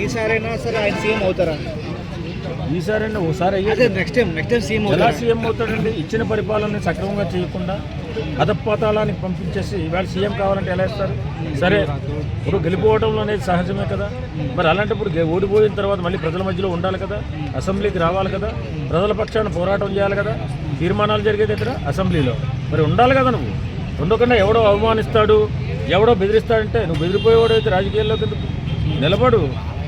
ఈసారైనా సరే ఆయన సీఎం అవుతారా? ఈసారి ఓసారి అయ్యేది next time next time CM ఎలా సీఎం అవుతాడండి? ఇచ్చిన పరిపాలనని సక్రమంగా చేయకుండా అధపాతాళానికి పంపించేసి ఇవాళ సీఎం కావాలంటే ఎలా ఇస్తారు? సరే ఇప్పుడు గెలిపోవడంలో అనేది సహజమే కదా. మరి అలాంటప్పుడు ఓడిపోయిన తర్వాత మళ్ళీ ప్రజల మధ్యలో ఉండాలి కదా. అసెంబ్లీకి రావాలి కదా. ప్రజల పక్షాన పోరాటం చేయాలి కదా. తీర్మానాలు జరిగేది ఎక్కడ? అసెంబ్లీలో. మరి ఉండాలి కదా నువ్వు. ఉండకుండా ఎవడో అవమానిస్తాడు ఎవడో బెదిరిస్తాడంటే నువ్వు బెదిరిపోయేవాడు అయితే రాజకీయాల్లోకి నిలబడు.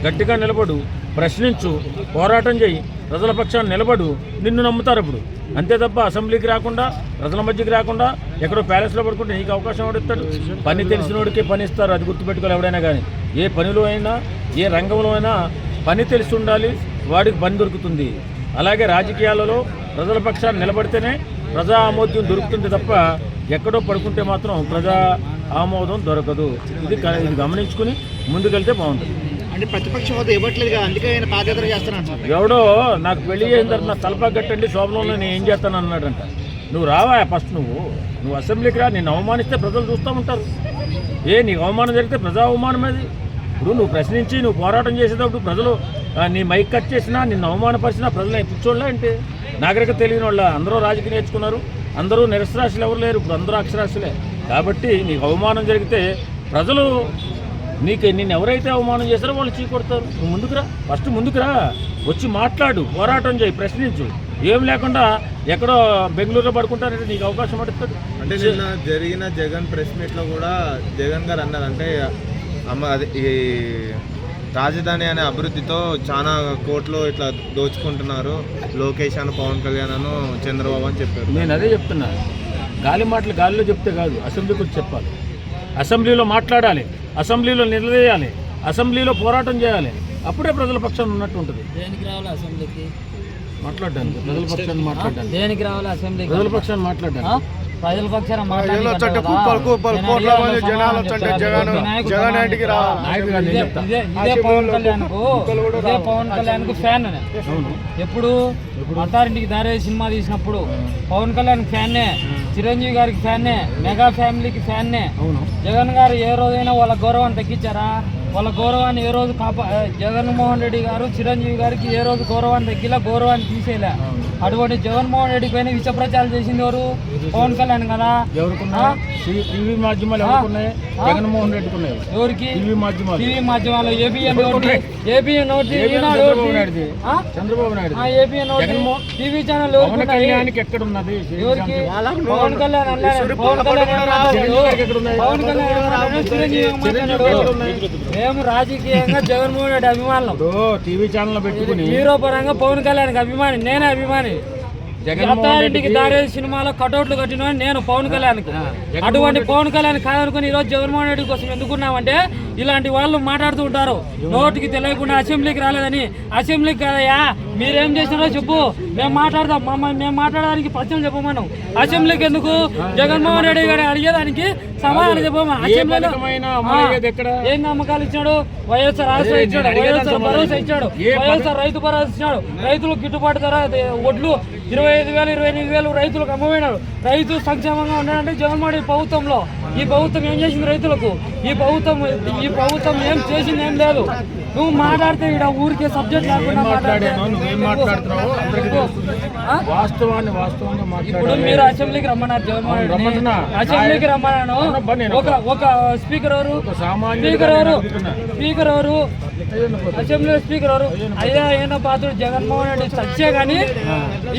గట్టిగా నిలబడు ప్రశ్నించు పోరాటం చేయి ప్రజల పక్షాన్ని నిలబడు నిన్ను నమ్ముతారు ఇప్పుడు. అంతే తప్ప అసెంబ్లీకి రాకుండా ప్రజల మధ్యకి రాకుండా ఎక్కడో ప్యాలెస్లో పడుకుంటే నీకు అవకాశం ఎవడిస్తాడు పని తెలిసినోడికే పని ఇస్తారు అది గుర్తుపెట్టుకోవాలి ఎవడైనా కానీ. ఏ పనిలో అయినా ఏ రంగంలో అయినా పని తెలిసి ఉండాలి వాడికి పని దొరుకుతుంది. అలాగే రాజకీయాలలో ప్రజల పక్షాన్ని నిలబడితేనే ప్రజా ఆమోద్యం దొరుకుతుంది తప్ప ఎక్కడో పడుకుంటే మాత్రం ప్రజా ఆమోదం దొరకదు. ఇది ఇది గమనించుకుని ముందుకెళ్తే బాగుంటుంది. అంటే ప్రతిపక్షం హోదా ఇవ్వట్లేదు కదా అందుకే ఆయన పాదయాత్ర చేస్తానంటున్నారు ఎవడో నాకు పెళ్ళి చేసిన తర్వాత నా తలపా కట్టండి శోభనంలో నేను ఏం చేస్తాను అన్నాడంట. నువ్వు రావా ఫస్ట్ నువ్వు? నువ్వు అసెంబ్లీకి రా నిన్ను అవమానిస్తే ప్రజలు చూస్తూ ఉంటారు. ఏ నీకు అవమానం జరిగితే ప్రజా అవమానం అది. ఇప్పుడు నువ్వు ప్రశ్నించి నువ్వు పోరాటం చేసేటప్పుడు ప్రజలు నీ మైక్ కట్ చేసినా నిన్ను అవమానపరిచినా ప్రజలు పిచ్చోళ్ళ అంటే నాగరికత తెలియని వాళ్ళ అందరూ రాజకీయం నేర్చుకున్నారు. అందరూ నిరసరాశులు ఎవరు లేరు ఇప్పుడు అందరూ అక్షరాస్యులే. కాబట్టి నీకు అవమానం జరిగితే ప్రజలు నీకు నిన్ను ఎవరైతే అవమానం చేస్తారో వాళ్ళు చీకొడతారు. నువ్వు ముందుకురా. ఫస్ట్ ముందుకురా. వచ్చి మాట్లాడు. పోరాటం చేయి. ప్రశ్నించు. ఏం లేకుండా ఎక్కడో బెంగళూరులో పడుకుంటారంటే నీకు అవకాశం పడుతుంది అంటే నిన్న జరిగిన జగన్ ప్రెస్ మీట్లో కూడా జగన్ గారు అన్నారు. అంటే అమ్మ అది ఈ రాజధాని అనే అభివృద్ధితో చాలా కోట్లు ఇట్లా దోచుకుంటున్నారు. లోకేష్ అని పవన్ కళ్యాణ్ అను చంద్రబాబు అని చెప్పారు. నేను అదే చెప్తున్నా. గాలి మాటలు గాలిలో చెప్తే కాదు అసెంబ్లీకి వచ్చి చెప్పాలి. అసెంబ్లీలో మాట్లాడాలి. అసెంబ్లీలో నిలదీయాలి అసెంబ్లీలో పోరాటం చేయాలి. అప్పుడే ప్రజల పక్షాన్ని ఉన్నట్టు ఉంటుంది. దేనికి రావాలి అసెంబ్లీకి? మాట్లాడడానికి ప్రజల పక్షాన్ని మాట్లాడడానికి. దేనికి రావాలి అసెంబ్లీకి? ప్రజల పక్షాన్ని మాట్లాడడానికి? ప్రజల పక్షాన ఇదే పవన్ కళ్యాణ్కు ఇదే పవన్ కళ్యాణ్కు ఫ్యాన్ ఎప్పుడు అత్తారింటికి దారే సినిమా తీసినప్పుడు పవన్ కళ్యాణ్ ఫ్యాన్నే చిరంజీవి గారికి ఫ్యాన్నే మెగా ఫ్యామిలీకి ఫ్యాన్నే. జగన్ గారు ఏ రోజైనా వాళ్ళ గౌరవాన్ని తగ్గించారా? వాళ్ళ గౌరవాన్ని ఏ రోజు కాపా జగన్మోహన్ రెడ్డి గారు చిరంజీవి గారికి ఏ రోజు గౌరవాన్ని తగ్గిలా గౌరవాన్ని తీసేయలే అటువంటి జగన్మోహన్ రెడ్డి పైన విష ప్రచారం చేసింది ఎవరు? పవన్ కళ్యాణ్ కదా? టీవీ మాధ్యమాలు జగన్మోహన్ రెడ్డికి ఉన్నాయి. ఎవరికి? టీవీ మాధ్యమాలు. TV ABN ABN Chandrababu Naidu ABN TV channel ఎవరికి కళ్యాణ్కి ఎక్కడ ఉన్నది ఎవరికి? పవన్ కళ్యాణ్ పవన్ కళ్యాణ్? పవన్ కళ్యాణ్? చిరంజీవి? మేము రాజకీయంగా జగన్మోహన్ రెడ్డి అభిమానులం. టీవీ ఛానల్ పెట్టుకుని హీరో పరంగా పవన్ కళ్యాణ్కి అభిమాని. నేనే అభిమాని. జగన్మోహన్ దారే సినిమాలో కటౌట్లు కట్టిన నేను పవన్ కళ్యాణ్కి. అటువంటి పవన్ కళ్యాణ్ కాదనుకుని ఈరోజు జగన్మోహన్ రెడ్డి కోసం ఎందుకున్నామంటే ఇలాంటి వాళ్ళు మాట్లాడుతూ ఉంటారు. నోటికి తెలియకుండా అసెంబ్లీకి రాలేదని. అసెంబ్లీకి కాదయ్యా మీరేం చేసినారో చెప్పు. మేము మాట్లాడదాం. మమ్మల్ని మేము మాట్లాడడానికి ప్రశ్నలు చెప్పమను అసెంబ్లీకి ఎందుకు? జగన్మోహన్ రెడ్డి గారు అడిగేదానికి సమాధానం చెప్పమను ఏ అసెంబ్లీలో ఏం నమ్మకాలు ఇచ్చాడు? వైఎస్ఆర్ అదే ఇచ్చాడు. వైఎస్ఆర్ భరోసా ఇచ్చాడు. వైఎస్ఆర్ రైతు భరోసా ఇచ్చాడు. రైతులకు గిట్టుబాటు ధర ఒడ్లు ఇరవై ఐదు వేలు ఇరవై ఎనిమిది వేలు రైతులకు అమ్మపోయినాడు రైతు సంక్షేమంగా ఉన్నాడంటే జగన్మోహన్ రెడ్డి ప్రభుత్వంలో. ఈ ప్రభుత్వం ఏం చేసింది రైతులకు? ఈ ప్రభుత్వం ఈ ప్రభుత్వం ఏం చేసింది ఏం లేదు. నువ్వు మాట్లాడితే ఇక్కడ ఊరికే సబ్జెక్ట్ లేకుండా? వాస్తవాన్ని వాస్తవంగా ఇప్పుడు మీరు అసెంబ్లీకి రమ్మన్నారు జగన్మోహన్. అసెంబ్లీకి రమ్మన్నాను. ఒక ఒక స్పీకర్ ఎవరు? స్పీకర్ ఎవరు. స్పీకర్ ఎవరు? అసెంబ్లీ స్పీకర్ ఎవరు? అయ్యా ఏనో పాత్రుడు జగన్మోహన్ రెడ్డి చచ్చే గాని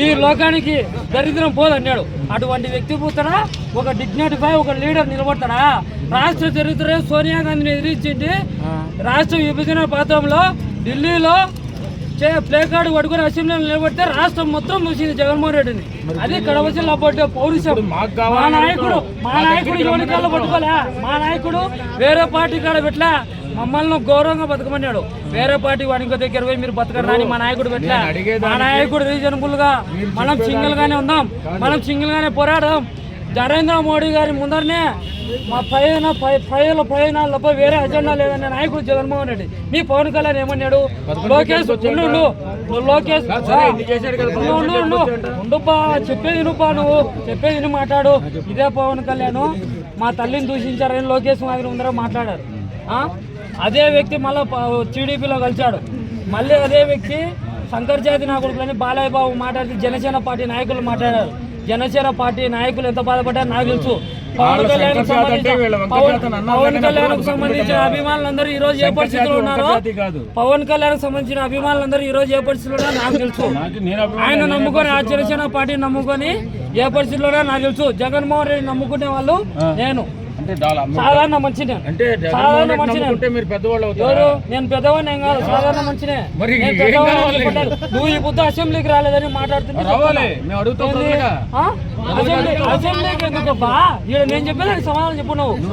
ఈ లోకానికి దరిద్రం పోదన్నాడు. అటువంటి వ్యక్తి పోతాడా ఒక డిగ్నిటీపై ఒక లీడర్ నిలబడతాడా? రాష్ట్ర చరిత్ర సోనియా గాంధీని ఎదిరించింది రాష్ట్ర విభజన పాత్రంలో ఢిల్లీలో ప్లే కార్డు పట్టుకుని అసెంబ్లీలో నిలబడితే రాష్ట్రం మొత్తం మూసింది జగన్మోహన్ రెడ్డిని. అది కడవ జిల్లా పట్టే పౌరుషం. మా నాయకుడు మా నాయకుడు ఎవరి కాళ్ళు పట్టుకోలే? మా నాయకుడు వేరే పార్టీ కాడ పెట్టలే? మమ్మల్ని గౌరవంగా బతకమన్నాడు. వేరే పార్టీ వాడి ఇంకో దగ్గర పోయి మీరు బతకరా అని మా నాయకుడు అడిగేదానికి మా నాయకుడు రీజనబుల్గా మనం సింగిల్ గానే ఉందాం. మనం సింగిల్ గానే పోరాడదాం. నరేంద్ర మోడీ గారి ముందరనే మా పైన పై ప్రయోజనాలపై వేరే అజెండా లేదన్న నాయకుడు జగన్మోహన్ రెడ్డి. నీ పవన్ కళ్యాణ్ ఏమన్నాడు? లోకేష్ ఉండు లోకేష్ ఉండు, ఉండు. ఉండుపా చెప్పేది నువ్వు నువ్వు. చెప్పేది నువ్వు మాట్లాడు. ఇదే పవన్ కళ్యాణ్. మా తల్లిని దూషించారని లోకేష్ మాదిరి ఉందరో మాట్లాడారు. ఆ? అదే వ్యక్తి మళ్ళీ టీడీపీలో కలిశాడు. మళ్ళీ అదే వ్యక్తి శంకర్ జాతి నాయకులని బాలయ్య బాబు మాట్లాడితే జనసేన పార్టీ నాయకులు మాట్లాడారు. జనసేన పార్టీ నాయకులు ఎంత బాధపడ్డారు నాకు తెలుసు. పవన్ కళ్యాణ్ పవన్ కళ్యాణ్ సంబంధించిన అభిమానులందరూ ఈ రోజు ఏ పరిస్థితిలో ఉన్నారో పవన్ కళ్యాణ్ సంబంధించిన అభిమానులందరూ ఈ రోజు ఏ పరిస్థితిలో ఉన్నారో నాకు తెలుసు. ఆయన నమ్ముకొని ఆ జనసేన పార్టీ నమ్ముకొని ఏ పరిస్థితిలోనే నాకు తెలుసు. జగన్మోహన్ రెడ్డి నమ్ముకునే వాళ్ళు నేను. సాధారణ మంచినే. అంటే జగన్మోహన్ సాధారణ రెడ్డి మంచినే. నమ్ముకుంటే మీరు పెద్దవాళ్ళు అవుతారు? ఎవరు? నేను పెద్దవాడిని ఏం కాదు సాధారణ మంచినే. మరి నేను ఏం పెద్దవాడిని కావాలి? అనుకుంటాను. నువ్వు ఈ బుద్ధ అసెంబ్లీకి రాలేదని మాట్లాడుతున్నా అసెంబ్లీకి నేను సమాధానం చెప్పు నువ్వు.